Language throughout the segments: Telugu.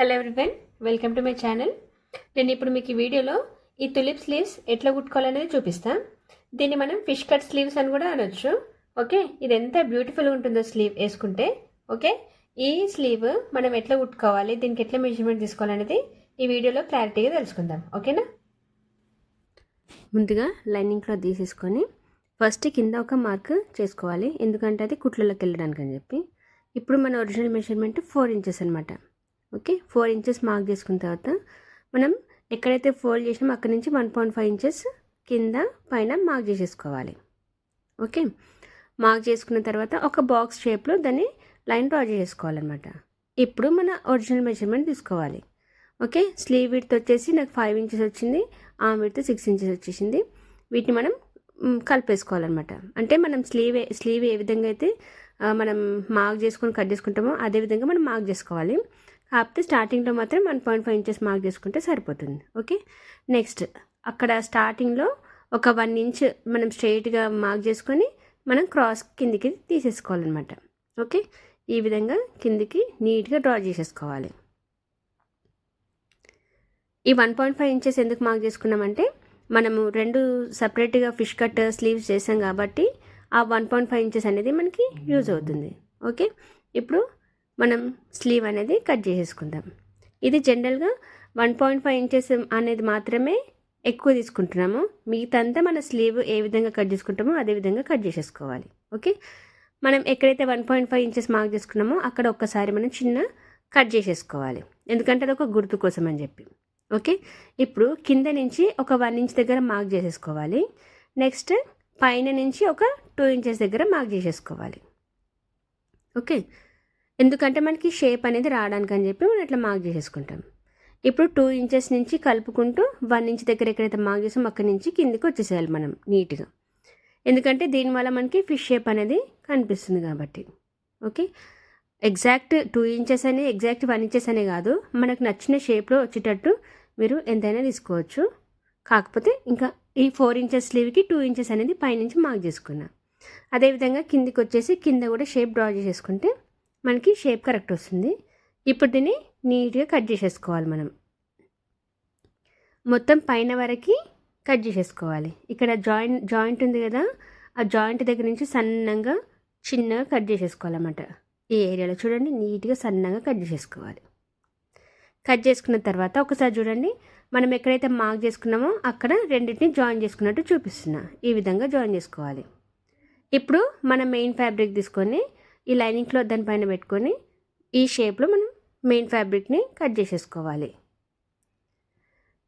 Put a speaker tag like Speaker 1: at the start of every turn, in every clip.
Speaker 1: Hello everyone welcome to my channel నేను ఇప్పుడు మీకు ఈ వీడియోలో ఈ తులిప్ స్లీవ్స్ ఎట్లా కుట్టుకోవాలనేది చూపిస్తాను దీన్ని మనం ఫిష్ కట్ స్లీవ్స్ అని కూడా అనొచ్చు. ఓకే? ఇది ఎంత బ్యూటిఫుల్గా ఉంటుందో స్లీవ్ వేసుకుంటే. ఓకే? ఈ స్లీవ్ మనం ఎట్లా కుట్టుకోవాలి దీనికి ఎట్లా మెజర్మెంట్ తీసుకోవాలనేది ఈ వీడియోలో క్లారిటీగా తెలుసుకుందాం. ఓకేనా? ముందుగా లైనింగ్ క్లాత్ తీసేసుకొని ఫస్ట్ కింద ఒక మార్క్ చేసుకోవాలి. ఎందుకంటే అది కుట్లలోకి వెళ్ళడానికి అని చెప్పి. ఇప్పుడు మన ఒరిజినల్ మెజర్మెంట్ ఫోర్ ఇంచెస్ అనమాట ఓకే? ఫోర్ ఇంచెస్ మార్క్ చేసుకున్న తర్వాత మనం ఎక్కడైతే ఫోల్డ్ చేసినామో అక్కడి నుంచి వన్ పాయింట్ ఫైవ్ ఇంచెస్ కింద పైన మార్క్ చేసేసుకోవాలి. ఓకే? మార్క్ చేసుకున్న తర్వాత ఒక బాక్స్ షేప్లో దాన్ని లైన్ డ్రా చేసుకోవాలన్నమాట ఇప్పుడు మన ఒరిజినల్ మెజర్మెంట్ తీసుకోవాలి. ఓకే? స్లీవ్ విడ్త్ వచ్చేసి నాకు ఫైవ్ ఇంచెస్ వచ్చింది ఆమ్ విడ్త్ సిక్స్ ఇంచెస్ వచ్చేసింది. వీటిని మనం కలిపేసుకోవాలన్నమాట. అంటే మనం స్లీవ్ స్లీవ్ ఏ విధంగా అయితే మనం మార్క్ చేసుకొని కట్ చేసుకుంటామో అదే విధంగా మనం మార్క్ చేసుకోవాలి. కాకపోతే స్టార్టింగ్లో మాత్రం one point five inches mark చేసుకుంటే సరిపోతుంది. ఓకే? నెక్స్ట్ అక్కడ స్టార్టింగ్లో ఒక వన్ ఇంచ్ మనం స్ట్రైట్గా మార్క్ చేసుకొని మనం క్రాస్ కిందికి తీసేసుకోవాలన్నమాట. ఓకే? ఈ విధంగా కిందికి నీట్గా డ్రా చేసేసుకోవాలి. ఈ వన్ పాయింట్ ఫైవ్ ఇంచెస్ ఎందుకు మార్క్ చేసుకున్నామంటే మనము రెండు సపరేట్గా ఫిష్ కట్ స్లీవ్స్ చేసాం కాబట్టి ఆ వన్ పాయింట్ ఫైవ్ ఇంచెస్ అనేది మనకి యూజ్ అవుతుంది. ఓకే? ఇప్పుడు మనం స్లీవ్ అనేది కట్ చేసేసుకుందాం. ఇది జనరల్గా వన్ పాయింట్ ఫైవ్ ఇంచెస్ అనేది మాత్రమే ఎక్కువ తీసుకుంటున్నాము. మిగతాంతా మన స్లీవ్ ఏ విధంగా కట్ చేసుకుంటామో అదే విధంగా కట్ చేసేసుకోవాలి. ఓకే? మనం ఎక్కడైతే one point five inches mark చేసుకున్నామో అక్కడ ఒక్కసారి మనం చిన్న కట్ చేసేసుకోవాలి. ఎందుకంటే అది ఒక గుర్తు కోసం అని చెప్పి. ఓకే? ఇప్పుడు కింద నుంచి ఒక వన్ ఇంచ్ దగ్గర మార్క్ చేసేసుకోవాలి. నెక్స్ట్ పైన నుంచి ఒక టూ ఇంచెస్ దగ్గర మార్క్ చేసేసుకోవాలి. ఓకే? ఎందుకంటే మనకి షేప్ అనేది రావడానికి అని చెప్పి మనం ఇట్లా మార్క్ చేసేసుకుంటాం. ఇప్పుడు టూ ఇంచెస్ నుంచి కలుపుకుంటూ వన్ ఇంచ్ దగ్గర ఎక్కడైతే మార్క్ చేసాం అక్కడి నుంచి కిందికి వచ్చేసేయాలి మనం నీట్గా. ఎందుకంటే దీనివల్ల మనకి ఫిష్ షేప్ అనేది కనిపిస్తుంది కాబట్టి. ఓకే ఎగ్జాక్ట్ టూ ఇంచెస్ అని ఎగ్జాక్ట్ వన్ ఇంచెస్ అనే కాదు మనకు నచ్చిన షేప్లో వచ్చేటట్టు మీరు ఎంతైనా తీసుకోవచ్చు. కాకపోతే ఇంకా ఈ ఫోర్ ఇంచెస్ స్లీవ్కి టూ ఇంచెస్ అనేది పైనుంచి మార్క్ చేసుకున్నా. అదేవిధంగా కిందికి వచ్చేసి కింద కూడా షేప్ డ్రా చేసేసుకుంటే మనకి షేప్ కరెక్ట్ వస్తుంది. ఇప్పుడు దీన్ని నీట్గా కట్ చేసేసుకోవాలి మనం. మొత్తం పైన వరకు కట్ చేసేసుకోవాలి. ఇక్కడ జాయింట్ జాయింట్ ఉంది కదా ఆ జాయింట్ దగ్గర నుంచి సన్నంగా చిన్నగా కట్ చేసేసుకోవాలన్నమాట. ఈ ఏరియాలో చూడండి నీట్గా సన్నగా కట్ చేసేసుకోవాలి. కట్ చేసుకున్న తర్వాత ఒకసారి చూడండి మనం ఎక్కడైతే మార్క్ చేసుకున్నామో అక్కడ రెండింటిని జాయిన్ చేసుకున్నట్టు చూపిస్తున్నా. ఈ విధంగా జాయిన్ చేసుకోవాలి. ఇప్పుడు మన మెయిన్ ఫ్యాబ్రిక్ తీసుకొని ఈ లైనింగ్ క్లాత్ దానిపైన పెట్టుకొని ఈ షేప్లో మనం మెయిన్ ఫ్యాబ్రిక్ని కట్ చేసేసుకోవాలి.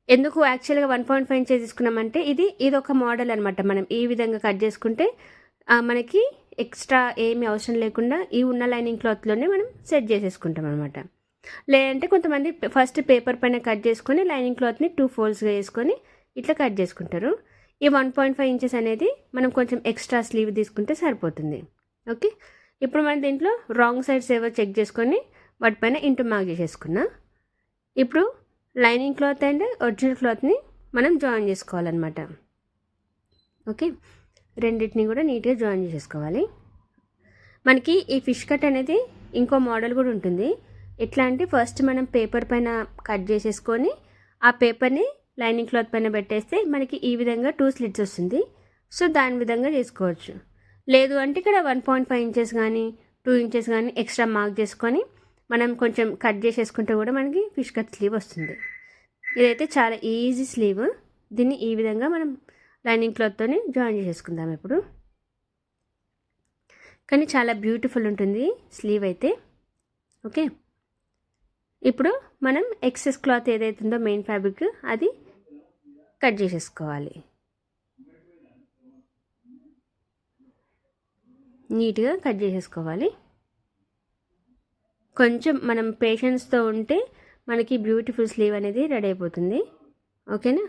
Speaker 1: ఎందుకు యాక్చువల్గా వన్ పాయింట్ ఫైవ్ ఇంచెస్ తీసుకున్నామంటే ఇది ఇది ఒక మోడల్ అనమాట మనం ఈ విధంగా కట్ చేసుకుంటే మనకి ఎక్స్ట్రా ఏమి అవసరం లేకుండా ఈ ఉన్న లైనింగ్ క్లాత్లోనే మనం సెట్ చేసేసుకుంటాం అనమాట లేదంటే కొంతమంది ఫస్ట్ పేపర్ పైన కట్ చేసుకొని లైనింగ్ క్లాత్ని టూ ఫోల్డ్స్గా వేసుకొని ఇట్లా కట్ చేసుకుంటారు. ఈ వన్ పాయింట్ ఫైవ్ ఇంచెస్ అనేది మనం కొంచెం ఎక్స్ట్రా స్లీవ్ తీసుకుంటే సరిపోతుంది. ఓకే? ఇప్పుడు మనం దీంట్లో రాంగ్ సైడ్స్ ఏవో చెక్ చేసుకొని వాటిపైన ఇంటూ మార్క్ చేసేసుకున్నా. ఇప్పుడు లైనింగ్ క్లాత్ అండ్ ఒరిజినల్ క్లాత్ని మనం జాయిన్ చేసుకోవాలన్నమాట. ఓకే? రెండింటిని కూడా నీట్గా జాయిన్ చేసేసుకోవాలి. మనకి ఈ ఫిష్ కట్ అనేది ఇంకో మోడల్ కూడా ఉంటుంది. ఎట్లా అంటే ఫస్ట్ మనం పేపర్ పైన కట్ చేసేసుకొని ఆ పేపర్ని లైనింగ్ క్లాత్ పైన పెట్టేస్తే మనకి ఈ విధంగా టూ స్లిట్స్ వస్తుంది. సో దాని విధంగా చేసుకోవచ్చు. లేదు అంటే ఇక్కడ వన్ పాయింట్ ఫైవ్ ఇంచెస్ కానీ టూ ఇంచెస్ కానీ ఎక్స్ట్రా మార్క్ చేసుకొని మనం కొంచెం కట్ చేసేసుకుంటే కూడా మనకి ఫిష్ కట్ స్లీవ్ వస్తుంది. ఇదైతే చాలా ఈజీ స్లీవ్ దీన్ని ఈ విధంగా మనం లైనింగ్ క్లాత్తోనే జాయిన్ చేసేసుకుందాం ఇప్పుడు. కానీ చాలా బ్యూటిఫుల్ ఉంటుంది స్లీవ్ అయితే. ఓకే ఇప్పుడు మనం ఎక్సెస్ క్లాత్ ఏదైతుందో ఉందో మెయిన్ ఫ్యాబ్రిక్ అది కట్ చేసేసుకోవాలి. నీట్గా కట్ చేసేసుకోవాలి. కొంచెం మనం పేషెన్స్తో ఉంటే మనకి బ్యూటిఫుల్ స్లీవ్ అనేది రెడీ అయిపోతుంది. ఓకేనా?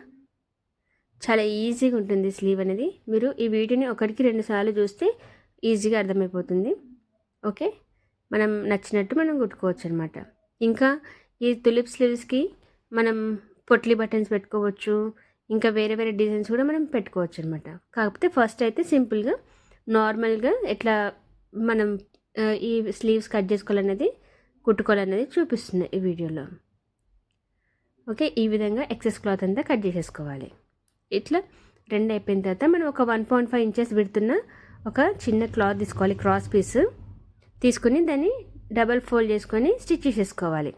Speaker 1: చాలా ఈజీగా ఉంటుంది స్లీవ్ అనేది. మీరు ఈ వీడియోని ఒకటికి రెండు సార్లు చూస్తే ఈజీగా అర్థమైపోతుంది. ఓకే? మనం నచ్చినట్టు మనం కుట్టుకోవచ్చు అనమాట ఇంకా ఈ తులిప్ స్లీవ్స్కి మనం పొట్లీ బటన్స్ పెట్టుకోవచ్చు. ఇంకా వేరే వేరే డిజైన్స్ కూడా మనం పెట్టుకోవచ్చు అనమాట కాకపోతే ఫస్ట్ అయితే సింపుల్గా నార్మల్గా ఎట్లా మనం ఈ స్లీవ్స్ కట్ చేసుకోవాలనేది కుట్టుకోవాలనేది చూపిస్తుంది ఈ వీడియోలో. ఓకే ఈ విధంగా ఎక్సెస్ క్లాత్ అంతా కట్ చేసేసుకోవాలి. ఇట్లా రెండు అయిపోయిన తర్వాత మనం ఒక వన్ పాయింట్ ఫైవ్ ఇంచెస్ పెడుతున్న ఒక చిన్న క్లాత్ తీసుకోవాలి క్రాస్ పీస్. తీసుకుని దాన్ని డబల్ ఫోల్డ్ చేసుకొని స్టిచ్ చేసేసుకోవాలి.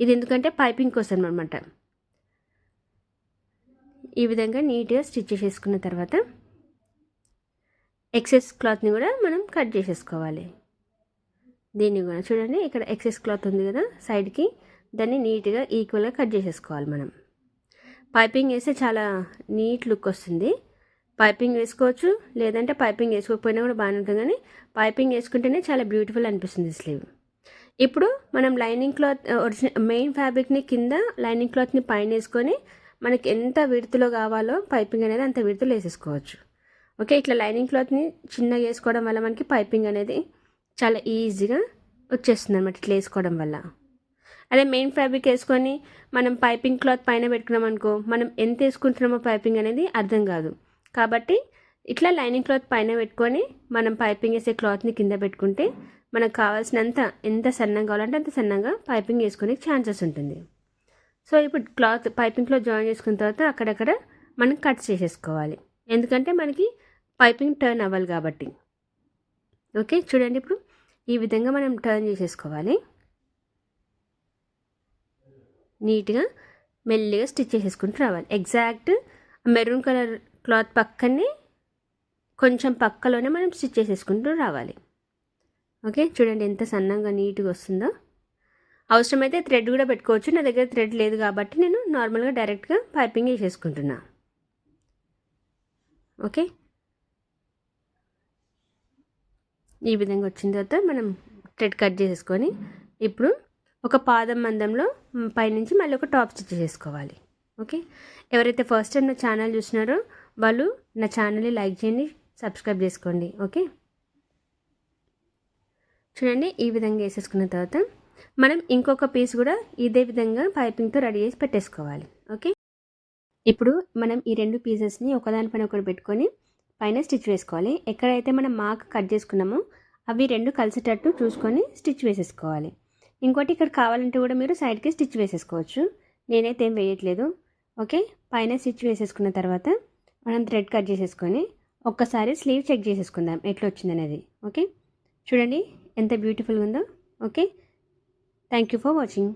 Speaker 1: ఇది ఎందుకంటే పైపింగ్ కోసం అనమాట ఈ విధంగా నీట్గా స్టిచ్ చేసేసుకున్న తర్వాత ఎక్సెస్ క్లాత్ని కూడా మనం కట్ చేసేసుకోవాలి. దీన్ని కూడా చూడండి ఇక్కడ ఎక్సెస్ క్లాత్ ఉంది కదా సైడ్కి. దాన్ని నీట్గా ఈక్వల్గా కట్ చేసేసుకోవాలి మనం. పైపింగ్ వేస్తే చాలా నీట్ లుక్ వస్తుంది. పైపింగ్ వేసుకోవచ్చు లేదంటే పైపింగ్ వేసుకోకపోయినా కూడా బాగానే ఉంటుంది కానీ పైపింగ్ వేసుకుంటేనే చాలా బ్యూటిఫుల్ అనిపిస్తుంది స్లీవ్. ఇప్పుడు మనం లైనింగ్ క్లాత్ ఒరిజినల్ మెయిన్ ఫ్యాబ్రిక్ని కింద లైనింగ్ క్లాత్ని పైన వేసుకొని మనకి ఎంత విడుతులో కావాలో పైపింగ్ అనేది అంత విడుతులో వేసేసుకోవచ్చు. ఓకే ఇట్లా లైనింగ్ క్లాత్ని చిన్నగా వేసుకోవడం వల్ల మనకి పైపింగ్ అనేది చాలా ఈజీగా వచ్చేస్తుంది అనమాట ఇట్లా వేసుకోవడం వల్ల. అదే మెయిన్ ఫ్యాబ్రిక్ వేసుకొని మనం పైపింగ్ క్లాత్ పైన పెట్టుకున్నాం అనుకో మనం ఎంత వేసుకుంటున్నామో పైపింగ్ అనేది అర్థం కాదు. కాబట్టి ఇట్లా లైనింగ్ క్లాత్ పైన పెట్టుకొని మనం పైపింగ్ వేసే క్లాత్ని కింద పెట్టుకుంటే మనకు కావాల్సినంత ఎంత సన్నంగా కావాలంటే అంత సన్నంగా పైపింగ్ వేసుకునే ఛాన్సెస్ ఉంటుంది. సో ఇప్పుడు క్లాత్ పైపింగ్ క్లాత్ జాయిన్ చేసుకున్న తర్వాత అక్కడక్కడ మనం కట్ చేసేసుకోవాలి. ఎందుకంటే మనకి పైపింగ్ టర్న్ అవ్వాలి కాబట్టి. ఓకే చూడండి ఇప్పుడు ఈ విధంగా మనం టర్న్ చేసేసుకోవాలి. నీట్గా మెల్లిగా స్టిచ్ చేసేసుకుంటూ రావాలి. ఎగ్జాక్ట్ మెరూన్ కలర్ క్లాత్ పక్కనే కొంచెం పక్కలోనే మనం స్టిచ్ చేసేసుకుంటూ రావాలి. ఓకే చూడండి ఎంత సన్నంగా నీట్గా వస్తుందో. అవసరమైతే థ్రెడ్ కూడా పెట్టుకోవచ్చు. నా దగ్గర థ్రెడ్ లేదు కాబట్టి నేను నార్మల్గా డైరెక్ట్గా పైపింగ్ వేసేసుకుంటున్నా ఓకే ఈ విధంగా వచ్చిన తర్వాత మనం థ్రెడ్ కట్ చేసుకొని ఇప్పుడు ఒక పాదం మందంలో పైనుంచి మళ్ళీ ఒక టాప్ స్టిచ్ చేసుకోవాలి. ఓకే? ఎవరైతే ఫస్ట్ టైం నా ఛానల్ చూసినారో వాళ్ళు నా ఛానల్ని లైక్ చేయండి సబ్స్క్రైబ్ చేసుకోండి. ఓకే? చూడండి ఈ విధంగా వేసేసుకున్న తర్వాత మనం ఇంకొక పీస్ కూడా ఇదే విధంగా పైపింగ్తో రెడీ చేసి పెట్టేసుకోవాలి. ఓకే? ఇప్పుడు మనం ఈ రెండు పీసెస్ని ఒకదానిపైన ఒకటి పెట్టుకొని పైన స్టిచ్ వేసుకోవాలి. ఎక్కడైతే మనం మార్క్ కట్ చేసుకున్నామో అవి రెండు కలిసేటట్టు చూసుకొని స్టిచ్ వేసేసుకోవాలి. ఇంకోటి ఇక్కడ కావాలంటే కూడా మీరు సైడ్కి స్టిచ్ వేసేసుకోవచ్చు. నేనైతే ఏం వేయట్లేదు. ఓకే? పైన స్టిచ్ వేసేసుకున్న తర్వాత మనం థ్రెడ్ కట్ చేసేసుకొని ఒక్కసారి స్లీవ్ చెక్ చేసేసుకుందాం. ఎట్లా వచ్చిందనేది ఓకే? చూడండి ఎంత బ్యూటిఫుల్గా ఉందో. Okay? Thank you for watching.